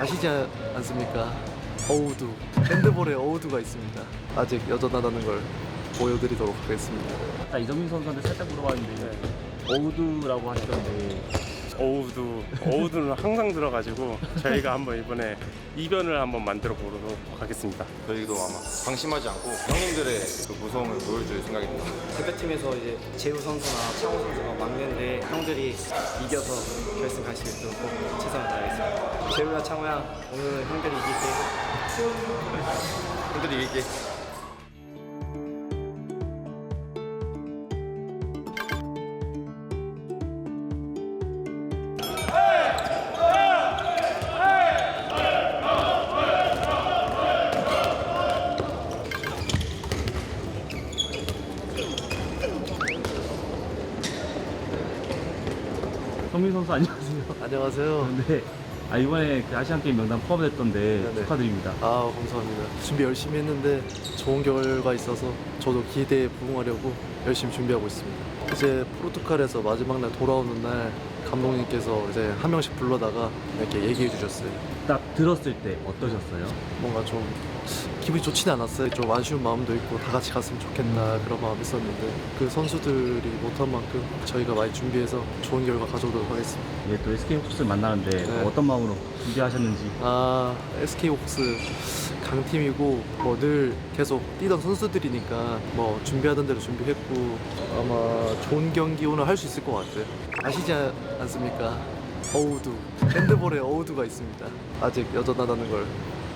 아시지 않습니까? 어우두 핸드볼에 어우두가 있습니다. 아직 여전하다는 걸 보여드리도록 하겠습니다. 아까 이정민 선수한테 살짝 물어봤는데 어우드라고 하시던데 어우도 어우도는 항상 들어가지고 저희가 한번 이번에 이변을 한번 만들어 보도록 하겠습니다. 저희도 아마 방심하지 않고 형님들의 그 무서움을 보여줄 생각입니다. 대표팀에서 이제 재우 선수나 창호 선수가 막는데 형들이 이겨서 결승 갈 수 있도록 꼭 최선을 다하겠습니다. 재우야 창호야 오늘 형들이 이길게. 형들이 이길게. 정민 선수 안녕하세요. 안녕하세요. 네. 아 이번에 그 아시안 게임 명단 포함됐던데 네네. 축하드립니다. 아 감사합니다. 준비 열심히 했는데 좋은 결과 있어서 저도 기대에 부응하려고 열심히 준비하고 있습니다. 이제 포르투갈에서 마지막 날 돌아오는 날 감독님께서 이제 한 명씩 불러다가 이렇게 얘기해 주셨어요. 딱 들었을 때 어떠셨어요? 뭔가 좀 기분이 좋지는 않았어요. 좀 아쉬운 마음도 있고 다 같이 갔으면 좋겠다 그런 마음이 있었는데 그 선수들이 못한 만큼 저희가 많이 준비해서 좋은 결과 가져오도록 하겠습니다. 이제 또 SK 호스를 만나는데 네. 어떤 마음으로 준비하셨는지 아 SK 옥스 강팀이고 뭐 늘 계속 뛰던 선수들이니까 뭐 준비하던 대로 준비했고 아마 좋은 경기 오늘 할 수 있을 것 같아요. 아시지 않- 않습니까? 어우두 핸드볼에 어우두가 있습니다. 아직 여전하다는 걸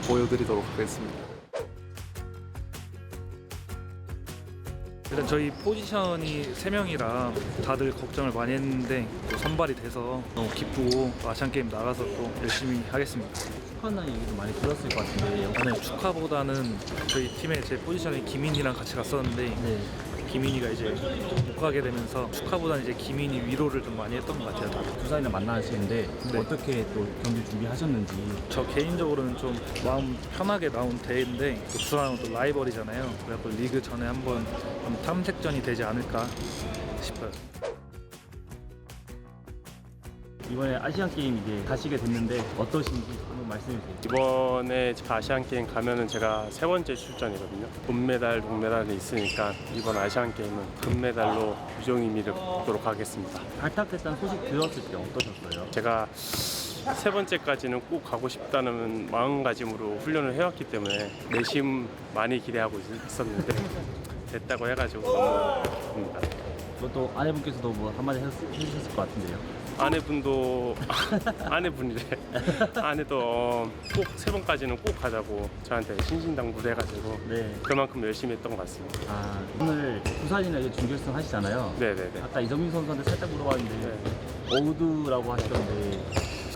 보여드리도록 하겠습니다. 일단 저희 포지션이 세명이라 다들 걱정을 많이 했는데 또 선발이 돼서 너무 기쁘고 또 아시안 게임 나가서 또 열심히 하겠습니다. 축하한다는 얘기도 많이 들었을 것 같은데 오늘 축하보다는 저희 팀의 제 포지션에 김인이랑 같이 갔었는데 네. 김인이가 이제 못 가게 되면서 축하보다는 이제 김인이 위로를 좀 많이 했던 것 같아요. 다들. 부산이랑 만나시는데 네. 어떻게 또 경기 준비하셨는지 저 개인적으로는 좀 마음 편하게 나온 대회인데 또 부산은 또 라이벌이잖아요. 그래서 리그 전에 한번 좀 탐색전이 되지 않을까 싶어요. 이번에 아시안 게임 이제 가시게 됐는데 어떠신지 한번 말씀해 주세요. 이번에 아시안 게임 가면은 제가 세 번째 출전이거든요. 금메달, 동메달이 있으니까 이번 아시안 게임은 금메달로 유종의미를 보도록 하겠습니다. 발탁됐다는 소식 들었을 때 어떠셨어요? 제가 세 번째까지는 꼭 가고 싶다는 마음가짐으로 훈련을 해왔기 때문에 내심 많이 기대하고 있- 있었는데 됐다고 해가지고 너무 기쁩니다. 그것도 아내분께서도 뭐 한마디 했- 해주셨을 것 같은데요. 아내분도 아내분이래 아내도 어, 꼭세 번까지는 꼭 가자고 저한테 신신당부해가지고 네. 그만큼 열심히 했던 것 같습니다. 아 오늘 부산이나 이제 준결승 하시잖아요. 네네네. 아까 이정민 선수한테 살짝 물어봤는데 어우드라고 하시던데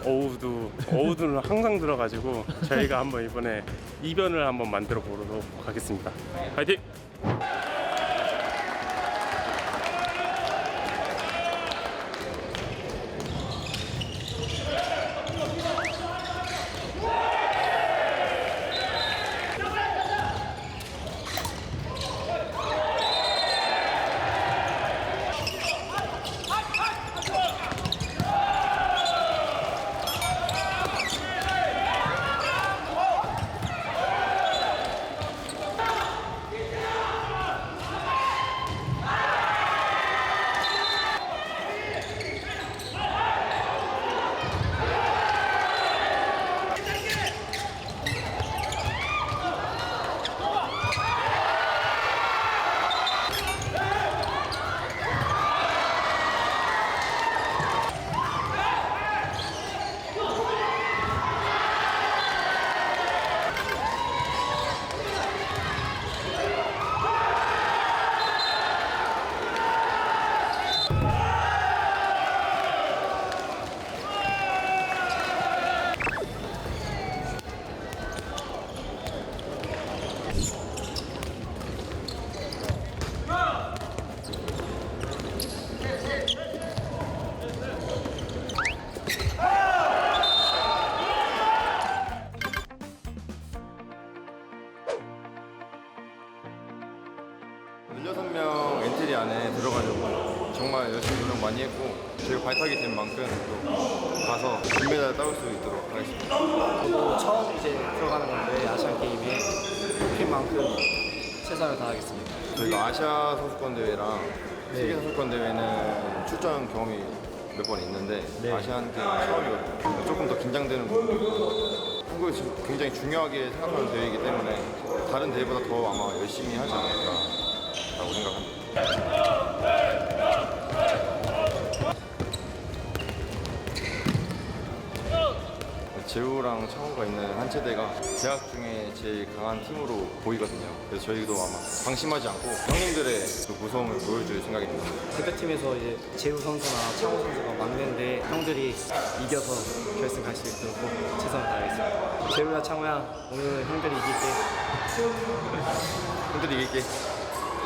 어우도 어우도는 항상 들어가지고 저희가 한번 이번에 이변을 한번 만들어 보도록 하겠습니다. 파이팅! 명 엔트리 안에 들어가려고 정말 열심히 노력 많이 했고 저희가 발탁이 된 만큼 또 가서 금메달 따올 수 있도록 하겠습니다. 저도 처음 이제 들어가는 건데 아시안 게임에 뽑힌 만큼 최선을 다하겠습니다. 저희가 아시아 선수권 대회랑 세계 선수권 대회는 출전 경험이 몇 번 있는데 아시안 게임 처음이거든요. 조금 더 긴장되는 부분도 있고 한국이 지금 굉장히 중요하게 생각하는 대회이기 때문에 다른 대회보다 더 아마 열심히 하지 않을까 라고 생각합니다. 재우랑 창호가 있는 한 체대가 대학 중에 제일 강한 팀으로 보이거든요. 그래서 저희도 아마 방심하지 않고 형님들의 그 무서움을 보여줄 생각입니다. 대표팀에서 이제 재우 선수나 창호 선수가 막내인데 형들이 이겨서 결승 갈 수 있도록 꼭 최선을 다하겠습니다. 재우야 창호야 오늘 형들이 이길게. 형들이 이길게.